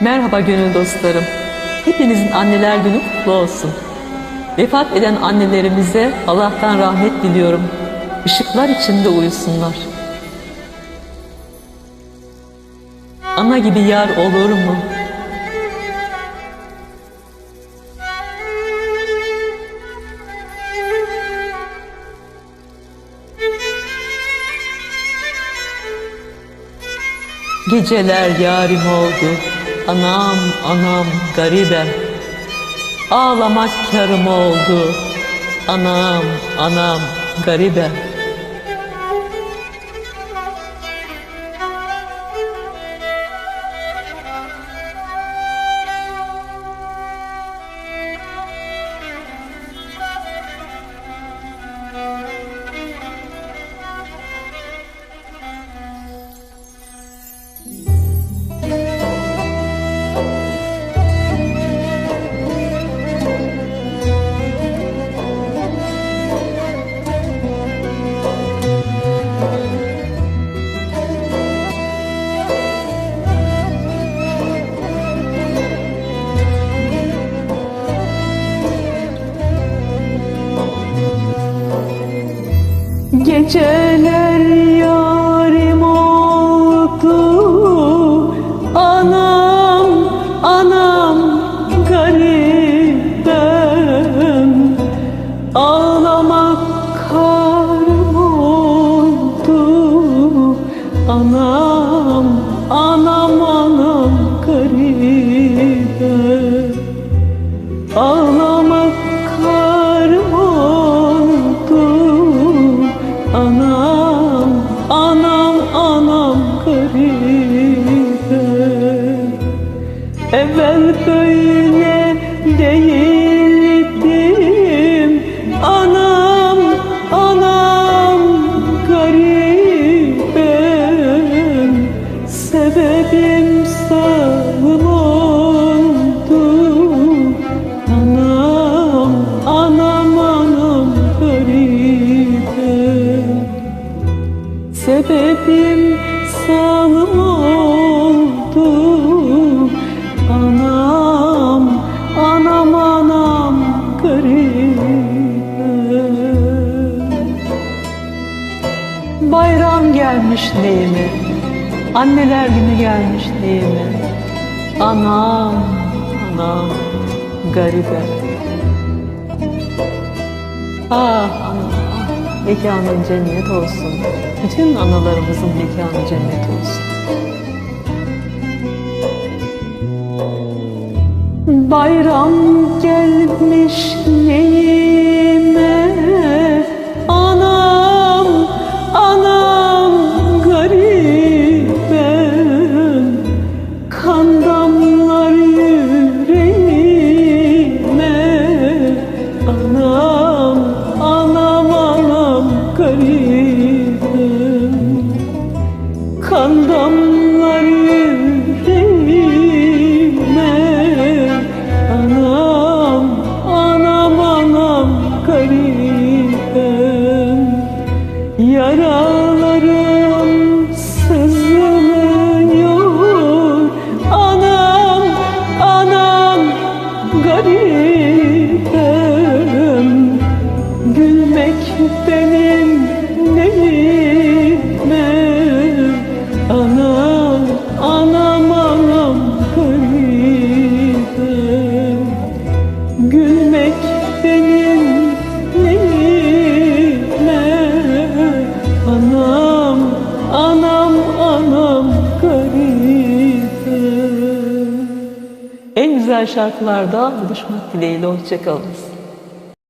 Merhaba gönül dostlarım. Hepinizin anneler günü kutlu olsun. Vefat eden annelerimize Allah'tan rahmet diliyorum. Işıklar içinde uyusunlar. Ana gibi yar olur mu? Geceler yarim oldu. Anam anam garibe. Ağlamak karım oldu. Anam anam garibe. Geceler yarim oldu. Anam, anam garibem. Ağlamak karım oldu. Anam, anam, anam garibem Evvel böyle değildim. Anam, anam garibim. Sebebim sağım oldu Anam, anam, anam garibim. Sebebim sağım oldu Gelmiş neyime Anneler günü gelmiş neyime Anam, anam garibe Ah anam, ah, mekanın cennet olsun. Bütün analarımızın mekanı cennet olsun. Bayram gelmiş neyime yandım garibim Gülmek benim neyime? Anam, anam, anam garibim Gülmek benim güzel şarkılarda buluşmak dileğiyle hoşçakalınız.